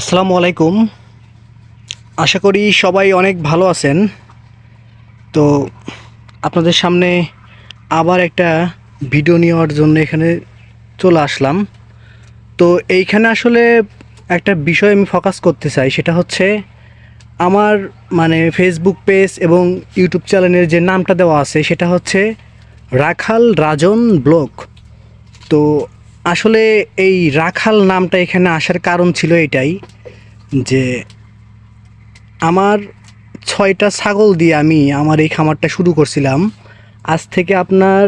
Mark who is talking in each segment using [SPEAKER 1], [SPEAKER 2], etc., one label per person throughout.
[SPEAKER 1] আসসালামু আলাইকুম। আশা করি সবাই অনেক ভালো আছেন। তো আপনাদের সামনে আবার একটা ভিডিও নেওয়ার জন্য এখানে চলে আসলাম। তো এইখানে আসলে একটা বিষয় আমি ফোকাস করতে চাই, সেটা হচ্ছে আমার মানে ফেসবুক পেজ এবং ইউটিউব চ্যানেলের যে নামটা দেওয়া আছে, সেটা হচ্ছে রাখাল রাজন ব্লগ। তো আসলে এই রাখাল নামটা এখানে আসার কারণ ছিল এটাই যে আমার ছয়টা ছাগল দিয়ে আমি আমার এই খামারটা শুরু করছিলাম। আজ থেকে আপনার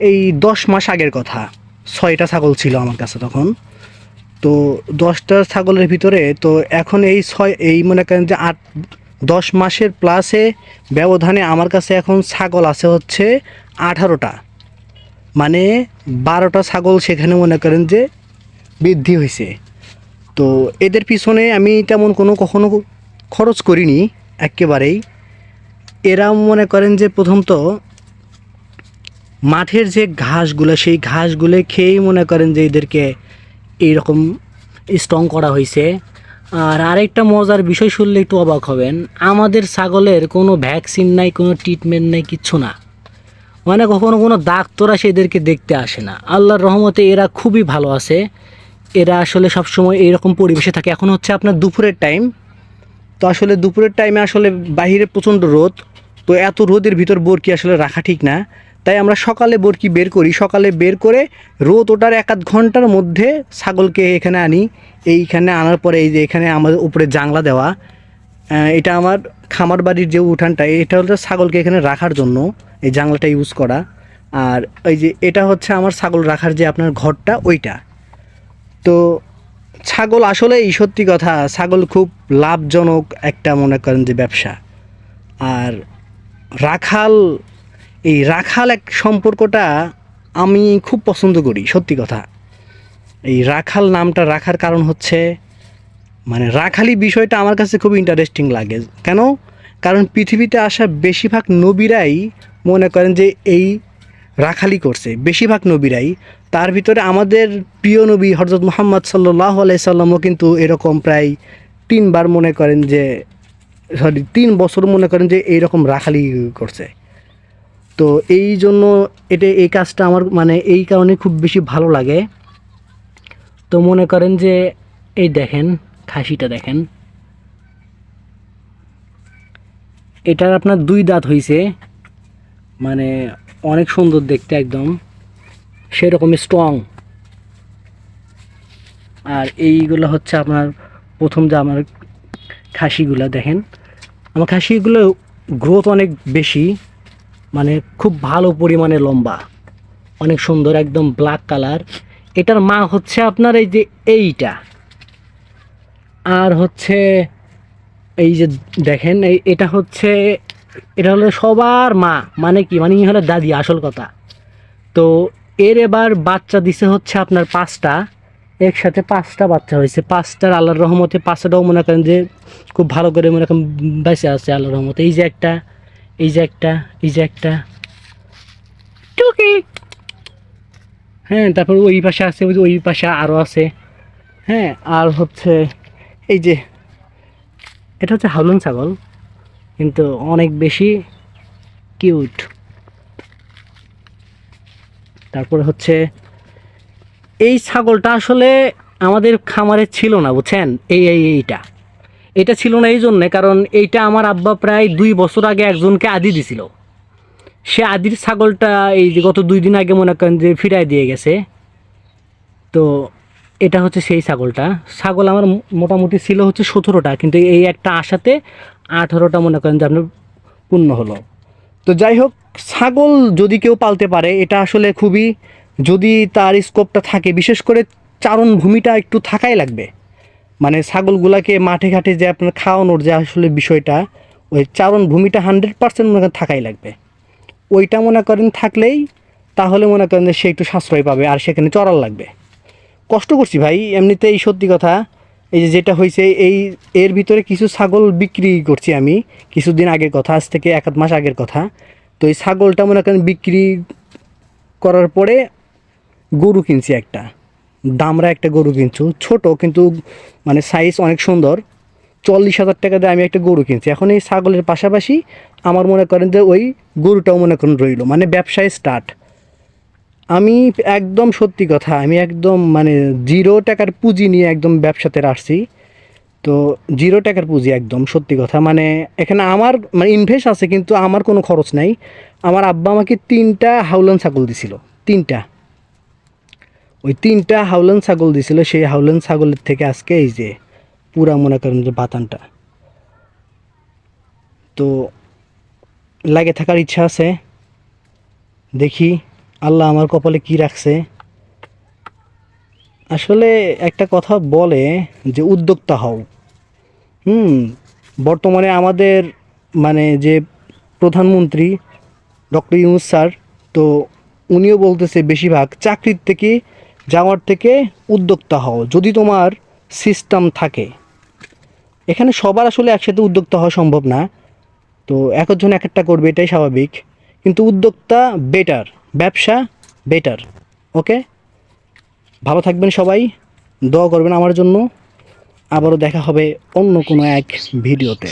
[SPEAKER 1] এই দশ মাস আগের কথা, ছয়টা ছাগল ছিল আমার কাছে তখন। তো দশটা ছাগলের ভিতরে তো এখন এই ছয়, এই মনে করেন যে আট, দশ মাসের প্লাসে ব্যবধানে আমার কাছে এখন ছাগল আছে হচ্ছে আঠারোটা। মানে বারোটা ছাগল সেখানে মনে করেন যে বৃদ্ধি হয়েছে। তো এদের পিছনে আমি তেমন কোনো কখনো খরচ করিনি, একেবারেই। এরা মনে করেন যে প্রথমত মাঠের যে ঘাসগুলো, সেই ঘাসগুলো খেয়েই মনে করেন যে এদেরকে এইরকম স্ট্রং করা হয়েছে। আর আরেকটা মজার বিষয় শুনলে একটু অবাক হবেন। আমাদের ছাগলের কোনো ভ্যাকসিন নাই, কোনো ট্রিটমেন্ট নাই, কিচ্ছু না। মানে কখনো কোনো ডাক্তার আসে এদেরকে দেখতে আসে না। আল্লাহর রহমতে এরা খুবই ভালো আছে। এরা আসলে সবসময় এইরকম পরিবেশে থাকে। এখন হচ্ছে আপনার দুপুরের টাইম তো আসলে দুপুরের টাইমে আসলে বাইরে প্রচণ্ড রোদ। তো এত রোদের ভিতর বোরকি আসলে রাখা ঠিক না। তাই আমরা সকালে বোরকি বের করি। সকালে বের করে রোদ ওটার এক আধ ঘণ্টার মধ্যে ছাগলকে এখানে আনি। এইখানে আনার পরে এই যে এখানে আমাদের উপরে জাংলা দেওয়া। এটা আমার খামার বাড়ির যে উঠানটা, এটা হচ্ছে ছাগলকে এখানে রাখার জন্য এই জাংলাটা ইউজ করা। আর এই যে এটা হচ্ছে আমার ছাগল রাখার যে আপনার ঘরটা, ওইটা। তো ছাগল আসলেই সত্যি কথা, ছাগল খুব লাভজনক একটা মনে করেন যে ব্যবসা। আর রাখাল, এই রাখাল এক সম্পর্কটা আমি খুব পছন্দ করি, সত্যি কথা। এই রাখাল নামটা রাখার কারণ হচ্ছে মানে রাখালি বিষয়টা আমার কাছে খুব ইন্টারেস্টিং লাগে। কেন? কারণ পৃথিবীতে আসা বেশিরভাগ নবীরাই মনে করেন যে এই রাখালি করছে। বেশিরভাগ নবীরাই। তার ভিতরে আমাদের প্রিয় নবী হজরত মোহাম্মদ সাল্লাহ আলাইসাল্লামও কিন্তু এরকম প্রায় তিনবার মনে করেন যে সরি তিন বছর মনে করেন যে এইরকম রাখালি করছে। তো এই জন্য এটা, এই কাজটা আমার মানে এই কারণে খুব বেশি ভালো লাগে। তো মনে করেন যে, এই দেখেন, খাসিটা দেখেন। এটার আপনার দুই দাঁত হইছে। মানে অনেক সুন্দর দেখতে একদম। সেরকম স্ট্রং আর এইগুলো হচ্ছে আপনার প্রথম যে আমার খাসিগুলো দেখেন। আমার খাসিগুলো গ্রোথ অনেক বেশি মানে খুব ভালো পরিমাণে লম্বা। অনেক সুন্দর, একদম ব্ল্যাক কালার এটার মা হচ্ছে আপনার এই যে এইটা। আর হচ্ছে এই যে দেখেন, এই এটা হচ্ছে, এটা হলো সবার মা। মানে কি? মানে হলো দাদি, আসল কথা। তো এর এবার বাচ্চা দিছে হচ্ছে আপনার পাঁচটা। একসাথে পাঁচটা বাচ্চা হয়েছে। পাঁচটার আল্লাহর রহমতে পাঁচটাও মনে করেন যে খুব ভালো করে মনে করেন বেঁচে আছে আল্লাহর রহমতে। এই যে একটা, এই যে একটা, এই যে একটা। টুকি। হ্যাঁ তারপর ওই পাশে আছে, ওই পাশে আরও আছে। হ্যাঁ আর হচ্ছে এই যে এটা হচ্ছে হাউলন ছাগল, কিন্তু অনেক বেশি কিউট। তারপরে হচ্ছে, এই ছাগলটা আসলে আমাদের খামারে ছিল না, বুঝছেন? এই এই, এইটা। এটা ছিল না এই জন্যে, কারণ এইটা আমার আব্বা প্রায় দুই বছর আগে একজনকে আদি দিছিল। সে আদির ছাগলটা এই যে গত দুই দিন আগে মনে করেন যে ফিরাই দিয়ে গেছে। তো এটা হচ্ছে সেই ছাগলটা। ছাগল আমার মোটামুটি ছিল হচ্ছে সতেরোটা, কিন্তু এই একটা আশাতে আঠারোটা মনে করেন যে আপনার পূর্ণ হলো। তো যাই হোক, ছাগল যদি কেউ পালতে পারে, এটা আসলে খুবই যদি তার স্কোপটা থাকে, বিশেষ করে চারণ ভূমিটা একটু থাকাই লাগবে। মানে ছাগলগুলাকে মাঠে ঘাটে যে আপনার খাওয়ানোর যে আসলে বিষয়টা, ওই চারণ ভূমিটা হান্ড্রেড পার্সেন্ট মনে করেন থাকাই লাগবে। ওইটা মনে করেন থাকলেই তাহলে মনে করেন যে সে একটু সাশ্রয় পাবে আর সেখানে চড়াল লাগবে। কষ্ট করছি ভাই এমনিতে এই সত্যি কথা, এই যে যেটা হয়েছে, এই, এর ভিতরে কিছু ছাগল বিক্রি করছি আমি, কিছুদিন আগের কথা, আজ থেকে এক মাস আগের কথা। তো এই ছাগলটা মনে করেন বিক্রি করার পরে গরু কিনছি একটা। দামরা একটা গরু কিনছো, ছোট কিন্তু মানে সাইজ অনেক সুন্দর। চল্লিশ হাজার টাকা দিয়ে আমি একটা গরু কিনছি। এখন এই ছাগলের পাশাপাশি আমার মনে করেন যে ওই গরুটাও মনে করেন রইল মানে ব্যবসায় স্টার্ট আমি একদম সত্যি কথা, আমি একদম মানে জিরো টাকার পুঁজি নিয়ে একদম ব্যবসাতে আসছি। তো জিরো টাকার পুঁজি একদম, সত্যি কথা। মানে এখানে আমার মানে ইনভেস্ট আছে কিন্তু আমার কোনো খরচ নাই। আমার আব্বা আমাকে তিনটা হাউলন ছাগল দিছিল, তিনটা। ওই তিনটা হাউলন ছাগল দিছিল, সেই হাউলন ছাগলের থেকে আজকে এই যে পুরা মনে করেন যে বাতানটা। তো লাগে থাকার ইচ্ছা আছে, দেখি। আল্লাহ আমার কপালে কি রাখছে? আসলে একটা কথা বলে যে উদ্যোক্তা হও। হুম, বর্তমানে আমাদের মানে যে প্রধানমন্ত্রী ডক্টর ইউনুস স্যার, তো উনিও বলতেছে বেশিরভাগ, চাকরির থেকে যাওয়ার থেকে উদ্যোক্তা হও, যদি তোমার সিস্টেম থাকে। এখানে সবার আসলে একসাথে উদ্যোক্তা হওয়া সম্ভব না। তো একজন এক একটা করবে, এটাই স্বাভাবিক। কিন্তু উদ্যোক্তা বেটার ব্যবসা বেটার ওকে ভালো থাকবেন সবাই, দোয়া করবেন আমার জন্য। আবারও দেখা হবে অন্য কোনো এক ভিডিওতে